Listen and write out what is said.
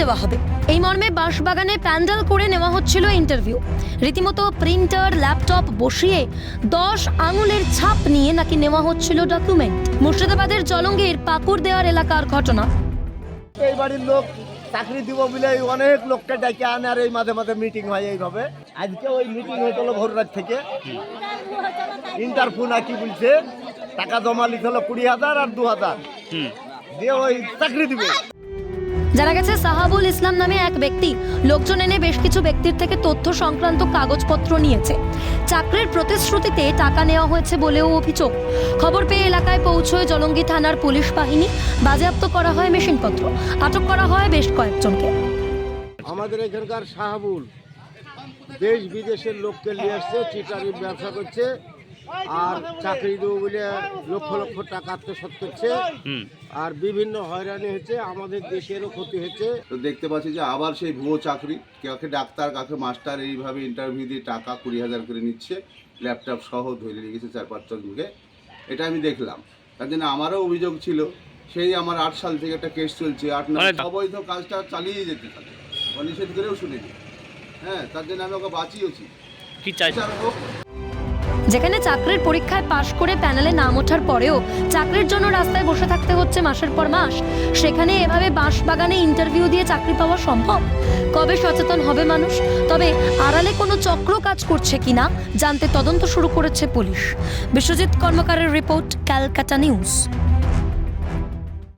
দেওয়া হবে। এই মর্মে বাঁশবাগানে প্যান্ডেল করে নেওয়া হচ্ছিল ইন্টারভিউ। রীতিমতো প্রিন্টার ল্যাপটপ বসিয়ে দশ আঙুলের ছাপ নিয়ে নাকি নেওয়া হচ্ছিল ডকুমেন্ট। মুর্শিদাবাদের জলঙ্গির পাকুড় দেওয়ার এলাকার ঘটনা। এই বাড়ির লোক চাকরি দিব বলে অনেক লোককে ডেকে আনে আর এই মাঝে মাঝে মিটিং হয় এইভাবে। আজকে ওই মিটিং হয়েছিল ভোর রাত থেকে। ইন্টারভিউ না কি বলছে? টাকা জমা লিখে হলো কুড়ি হাজার আর দু হাজার। দিয়ে ওই চাকরি দিবে। জানা গেছে, সাহাবুল ইসলাম নামে এক ব্যক্তি লোকজন এনে বেশ কিছু ব্যক্তির থেকে তথ্য সংক্রান্ত কাগজপত্র নিয়েছে। চাকরির প্রতিশ্রুতিতে টাকা নেওয়া হয়েছে বলেও অভিযোগ। খবর পেয়ে এলাকায় পৌঁছয় জলঙ্গি থানার পুলিশ বাহিনী। বাজেয়াপ্ত করা হয় মেশিনপত্র। আটক করা হয় বেশ কয়েকজনকে। আমাদের এখানকার সাহাবুল দেশ বিদেশের লোককে নিয়ে আসছে চিটারির ব্যবসা করছে। আর চাকরি দেবো বলে লক্ষ লক্ষ টাকা আত্মসাৎ করছে। আর বিভিন্ন হয়রানি হচ্ছে আমাদের দেশেরও ক্ষতি হচ্ছে। তো দেখতে পাচ্ছি যে আবার সেই ভুয়ো চাকরি কাকে ডাক্তার কাকে মাস্টার এইভাবে ইন্টারভিউ দিয়ে টাকা কুড়ি হাজার করে নিচ্ছে ল্যাপটপ সহ ধরে নিয়ে গেছে চার পাঁচজন লোকে। এটা আমি দেখলাম। তার জন্য আমারও অভিযোগ ছিল সেই আমার আট সাল থেকে একটা কেস চলছে আট নয় অবৈধ কাজটা চালিয়ে যেতে থাকে। নিষেধ করেও শুনেনি। হ্যাঁ তার জন্য আমি ওকে বাঁচিয়েছি। কি চাই? হোক যেখানে চাকরির পরীক্ষায় পাশ করে প্যানেলে নাম ওঠার পরেও চাকরির জন্য রাস্তায় বসে থাকতে হচ্ছে মাসের পর মাস। সেখানে এভাবে বাঁশ বাগানে ইন্টারভিউ দিয়ে চাকরি পাওয়া সম্ভব? কবে সচেতন হবে মানুষ? তবে আড়ালে কোনো চক্র কাজ করছে কিনা জানতে তদন্ত শুরু করেছে পুলিশ। বিশ্বজিৎ কর্মকারের রিপোর্ট ক্যালকাটা নিউজ।